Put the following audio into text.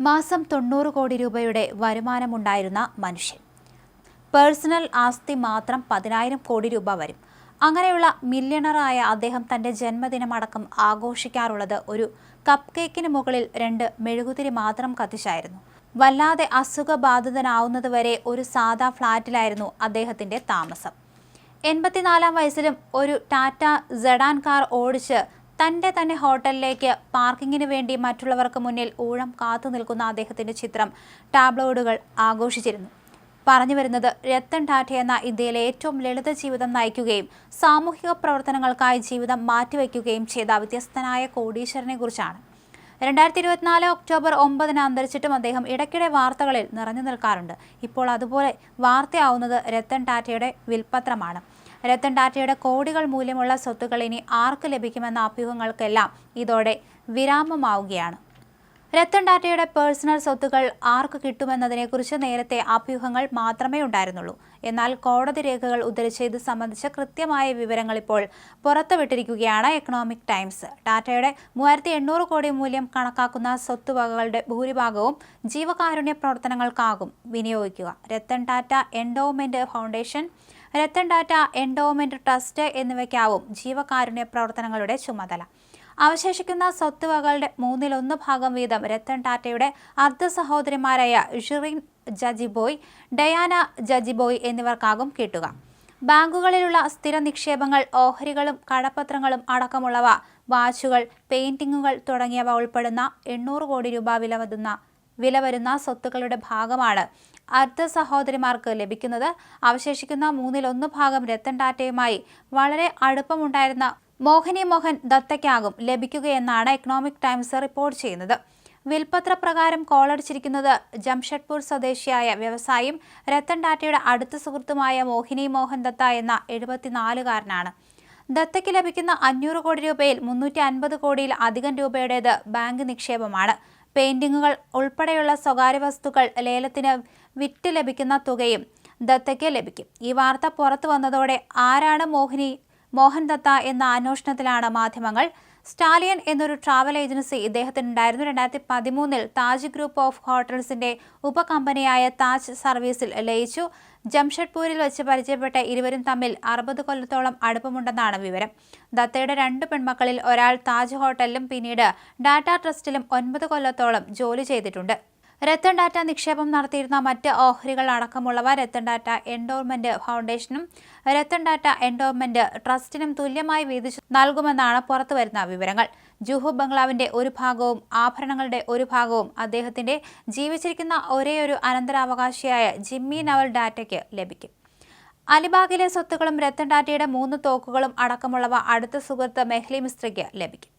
മാസം തൊണ്ണൂറ് കോടി രൂപയുടെ വരുമാനമുണ്ടായിരുന്ന മനുഷ്യൻ. പേഴ്സണൽ ആസ്തി മാത്രം പതിനായിരം കോടി രൂപ വരും. അങ്ങനെയുള്ള മില്യണറായ അദ്ദേഹം തന്റെ ജന്മദിനമടക്കം ആഘോഷിക്കാറുള്ളത് ഒരു കപ്പ് കേക്കിന് മുകളിൽ രണ്ട് മെഴുകുതിരി മാത്രം കത്തിച്ചായിരുന്നു. വല്ലാതെ അസുഖബാധിതനാവുന്നതുവരെ ഒരു സാധാ ഫ്ളാറ്റിലായിരുന്നു അദ്ദേഹത്തിന്റെ താമസം. എൺപത്തിനാലാം വയസ്സിലും ഒരു ടാറ്റ സെഡാൻ കാർ ഓടിച്ച് തന്റെ തന്നെ ഹോട്ടലിലേക്ക് പാർക്കിങ്ങിന് വേണ്ടി മറ്റുള്ളവർക്ക് മുന്നിൽ ഊഴം കാത്തു നിൽക്കുന്ന അദ്ദേഹത്തിന്റെ ചിത്രം ടാബ്ലോയിഡുകൾ ആഘോഷിച്ചിരുന്നു. പറഞ്ഞു വരുന്നത് രത്തൻ ടാറ്റ എന്ന ഇന്ത്യയിലെ ഏറ്റവും ലളിത ജീവിതം നയിക്കുകയും സാമൂഹിക പ്രവർത്തനങ്ങൾക്കായി ജീവിതം മാറ്റിവെക്കുകയും ചെയ്ത വ്യത്യസ്തനായ കോടീശ്വരനെ കുറിച്ചാണ്. രണ്ടായിരത്തി ഇരുപത്തിനാല് ഒക്ടോബർ ഒമ്പതിന് അന്തരിച്ചിട്ടും അദ്ദേഹം ഇടയ്ക്കിടെ വാർത്തകളിൽ നിറഞ്ഞു നിൽക്കാറുണ്ട്. ഇപ്പോൾ അതുപോലെ വാർത്തയാവുന്നത് രത്തൻ ടാറ്റയുടെ വിൽപ്പത്രമാണ് രത്തൻ ടാറ്റയുടെ കോടികൾ മൂല്യമുള്ള സ്വത്തുക്കൾ ഇനി ആർക്ക് ലഭിക്കുമെന്ന അഭ്യൂഹങ്ങൾക്കെല്ലാം ഇതോടെ വിരാമമാവുകയാണ്. രത്തൻ ടാറ്റയുടെ പേഴ്സണൽ സ്വത്തുക്കൾ ആർക്ക് കിട്ടുമെന്നതിനെക്കുറിച്ച് നേരത്തെ അഭ്യൂഹങ്ങൾ മാത്രമേ ഉണ്ടായിരുന്നുള്ളൂ. എന്നാൽ കോടതി രേഖകൾ ഉദ്ധരിച്ച് ഇത് സംബന്ധിച്ച കൃത്യമായ വിവരങ്ങൾ ഇപ്പോൾ പുറത്തുവിട്ടിരിക്കുകയാണ് എക്കണോമിക് ടൈംസ് ടാറ്റയുടെ മൂവായിരത്തി എണ്ണൂറ് കോടി മൂല്യം കണക്കാക്കുന്ന സ്വത്തുവകകളുടെ ഭൂരിഭാഗവും ജീവകാരുണ്യ പ്രവർത്തനങ്ങൾക്കാകും വിനിയോഗിക്കുക. Ratan Tata endowment foundation Ratan Tata endowment trust എന്നിവയ്ക്കാവും ജീവകാരുണ്യ പ്രവർത്തനങ്ങളുടെ ചുമതല. അവശേഷിക്കുന്ന സ്വത്തുവകളുടെ മൂന്നിലൊന്ന് ഭാഗം വീതം രത്തൻ ടാറ്റയുടെ അർദ്ധ സഹോദരിമാരായ ഷിറിൻ ജജിബോയ് ഡയാന ജജിബോയ് എന്നിവർക്കാകും കിട്ടുക. ബാങ്കുകളിലുള്ള സ്ഥിര നിക്ഷേപങ്ങൾ ഓഹരികളും കടപ്പത്രങ്ങളും അടക്കമുള്ളവ വാച്ചുകൾ പെയിന്റിങ്ങുകൾ തുടങ്ങിയവ ഉൾപ്പെടുന്ന എണ്ണൂറ് കോടി രൂപ വില വരുന്ന വില വരുന്ന സ്വത്തുക്കളുടെ ഭാഗമാണ്. അർദ്ധ സഹോദരിമാർക്ക് ലഭിക്കുന്നത് അവശേഷിക്കുന്ന മൂന്നിലൊന്ന് ഭാഗം രത്തൻ ടാറ്റയുമായി വളരെ അടുപ്പമുണ്ടായിരുന്ന മോഹിനി മോഹൻ ദത്തയ്ക്കാകും ലഭിക്കുകയെന്നാണ് എക്കണോമിക് ടൈംസ് റിപ്പോർട്ട് ചെയ്യുന്നത്. വിൽപത്ര പ്രകാരം കോളടിച്ചിരിക്കുന്നത് ജംഷഡ്പൂർ സ്വദേശിയായ വ്യവസായിയും രത്തൻ ടാറ്റയുടെ അടുത്ത സുഹൃത്തുമായ മോഹിനി മോഹൻ ദത്ത എന്ന എഴുപത്തിനാലുകാരനാണ്. ദത്തയ്ക്ക് ലഭിക്കുന്ന അഞ്ഞൂറ് കോടി രൂപയിൽ മുന്നൂറ്റി അൻപത് കോടിയിൽ അധികം രൂപയുടേത് ബാങ്ക് നിക്ഷേപമാണ്. പെയിന്റിങ്ങുകൾ ഉൾപ്പെടെയുള്ള സ്വകാര്യ വസ്തുക്കൾ ലേലത്തിന് വിറ്റ് ലഭിക്കുന്ന തുകയും ദത്തയ്ക്ക് ലഭിക്കും. ഈ വാർത്ത പുറത്തു വന്നതോടെ ആരാണ് മോഹിനി മോഹൻ ദത്ത എന്ന അന്വേഷണത്തിലാണ് മാധ്യമങ്ങൾ. സ്റ്റാലിയൻ എന്നൊരു ട്രാവൽ ഏജൻസി ഇദ്ദേഹത്തിനുണ്ടായിരുന്നു. രണ്ടായിരത്തി പതിമൂന്നിൽ താജ് ഗ്രൂപ്പ് ഓഫ് ഹോട്ടൽസിന്റെ ഉപകമ്പനിയായ താജ് സർവീസിൽ ലയിച്ചു. ജംഷഡ്പൂരിൽ വെച്ച് പരിചയപ്പെട്ട ഇരുവരും തമ്മിൽ അറുപത് കൊല്ലത്തോളം അടുപ്പമുണ്ടെന്നാണ് വിവരം. ദത്തയുടെ രണ്ട് പെൺമക്കളിൽ ഒരാൾ താജ് ഹോട്ടലിലും പിന്നീട് ഡാറ്റ ട്രസ്റ്റിലും ഒൻപത് കൊല്ലത്തോളം ജോലി ചെയ്തിട്ടുണ്ട്. രത്തൻ ഡാറ്റ നിക്ഷേപം നടത്തിയിരുന്ന മറ്റ് ഓഹരികൾ അടക്കമുള്ളവ രത്തൻ ഡാറ്റ എൻഡോർമെന്റ് ഫൗണ്ടേഷനും രത്തൻ ഡാറ്റ എൻഡോർമെന്റ് ട്രസ്റ്റിനും തുല്യമായി വീതിച്ചു നൽകുമെന്നാണ് പുറത്തുവരുന്ന വിവരങ്ങൾ. ജുഹു ബംഗ്ലാവിന്റെ ഒരു ഭാഗവും ആഭരണങ്ങളുടെ ഒരു ഭാഗവും അദ്ദേഹത്തിന്റെ ജീവിച്ചിരിക്കുന്ന ഒരേയൊരു അനന്തരാവകാശിയായ ജിമ്മി നവൽ ഡാറ്റയ്ക്ക് ലഭിക്കും. അലിബാഗിലെ സ്വത്തുക്കളും രത്തൻ ഡാറ്റയുടെ മൂന്ന് തോക്കുകളും അടക്കമുള്ളവ അടുത്ത സുഹൃത്ത് മെഹ്ലി മിസ്ത്രിക്ക് ലഭിക്കും.